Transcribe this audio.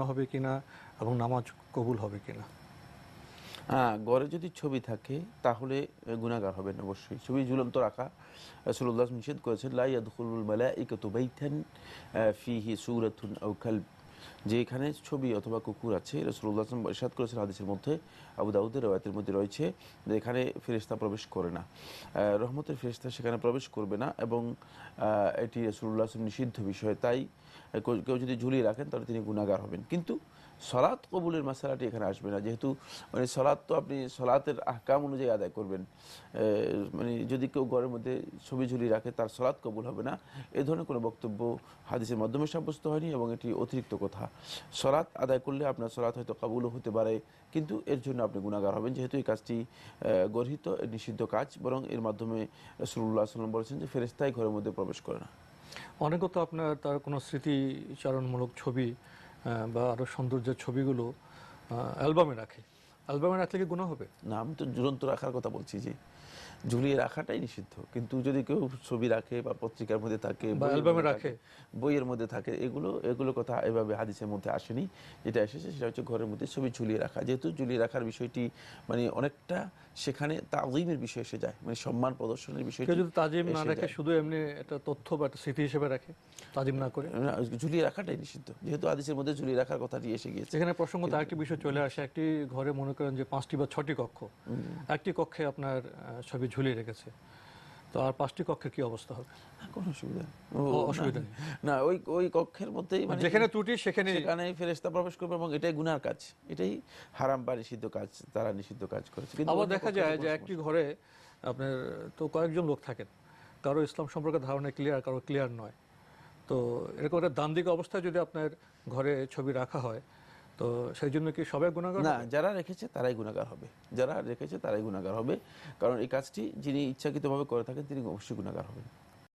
গুণা হবে কিনা এবং নামাজ কবুল হবে কিনা হ্যাঁ গড়ে যদি ছবি থাকে, তাহলে গুণাগার হবেন অবশ্যই। ছবি ঝুলন্ত রাখা। রাসূলুল্লাহ নিষেধ করেছেন লাইয়াদুল মালা ইকতুবাইথেন ফিহি সুরথুন ও কালব। যে এখানে ছবি অথবা কুকুর আছে সাল্লাল্লাহু আলাইহি ইরশাদ করেছেন হাদিসের মধ্যে, আবু দাউদের রওয়ায়াতের মধ্যে রয়েছে যে এখানে ফেরেশতা প্রবেশ করে না। রহমতের ফেরেশতা সেখানে প্রবেশ করবে না এবং এটি রাসূলুল্লাহ সাল্লাল্লাহু নিষিদ্ধ বিষয়, তাই কেউ- যদি ঝুলিয়ে রাখেন তাহলে তিনি গুণাগার হবেন। কিন্তু সলাৎ কবুলের মশালাটি এখানে আসবে না, যেহেতু মানে সলাৎ তো আপনি সলাতের আহকাম অনুযায়ী আদায় করবেন। মানে যদি কেউ ঘরের মধ্যে ছবি ঝুলিয়ে রাখে, তার সলাৎ কবুল হবে না। এ ধরনের কোনো বক্তব্য হাদিসের মাধ্যমে সাব্যস্ত হয়নি এবং এটি অতিরিক্ত কথা। সলাৎ আদায় করলে আপনার সলাৎ হয়তো কাবুলও হতে পারে, কিন্তু এর জন্য আপনি গুণাগার হবেন। যেহেতু এই কাজটি গর্হিত নিষিদ্ধ কাজ, বরং এর মাধ্যমে সুরুল্লাহ সাল্লাম বলেছেন যে ফেরেস্তাই ঘরের মধ্যে প্রবেশ করে না। অনেকে তো আপনার, তার কোনো স্মৃতিচারণমূলক ছবি বা আরও সৌন্দর্যের ছবিগুলো অ্যালবামে রাখে। অ্যালবামে রাখলে কি গুণা হবে? না আমি তো ঝুলন্ত রাখার কথা বলছি যে ঝুলিয়ে রাখাটাই নিষিদ্ধ। কিন্তু যদি কেউ ছবি রাখে বা পত্রিকার মধ্যে থাকে অ্যালবামে রাখে। বইয়ের মধ্যে থাকে এগুলো এগুলো কথা এভাবে হাদিসের মধ্যে আসেনি। যেটা এসেছে সেটা হচ্ছে ঘরের মধ্যে ছবি ঝুলিয়ে রাখা। যেহেতু ঝুলিয়ে রাখার বিষয়টি মানে অনেকটা সেখানে তাজিমের বিষয় এসে যায় মানে সম্মান প্রদর্শনের বিষয় যদি তাজিম না রাখে শুধু এমনি একটা তথ্য বা একটা স্মৃতি হিসেবে রাখে তাজিম না করে? ঝুলিয়ে রাখাটাই নিষিদ্ধ। যেহেতু হাদিসের মধ্যে ঝুলিয়ে রাখার কথাটি এসে গিয়েছে। এখানে প্রসঙ্গত একটি বিষয় চলে আসে একটি ঘরে মনে করেন যে পাঁচটি বা ছটি কক্ষ। একটি কক্ষে আপনার ছবি ঝুলিয়ে রেখেছে। তো আর পাঁচটি কক্ষের কি অবস্থা হবে? কোনো অসুবিধা অসুবিধা না, ওই ওই কক্ষের মধ্যেই মানে যেখানে ত্রুটি সেখানে সেখানে ফেরেশতা প্রবেশ করবে এবং এটাই গুনার কাজ। এটাই হারাম বা নিষিদ্ধ কাজ তারা নিষিদ্ধ কাজ করেছে। কিন্তু আবার দেখা যায় যে একটি ঘরে আপনার তো কয়েকজন লোক থাকেন। কারও ইসলাম সম্পর্কে ধারণা ক্লিয়ার কারও ক্লিয়ার নয়। তো এরকম একটা দান দিক অবস্থায় যদি আপনার ঘরে ছবি রাখা হয় তো সেই জন্য কি সবাই গুণাগার না যারা রেখেছে তারাই গুণাগার হবে। যারা রেখেছে তারাই গুণাগার হবে। কারণ এই কাজটি যিনি ইচ্ছাকৃতভাবে করে থাকেন তিনি অবশ্যই গুণাগার হবেন।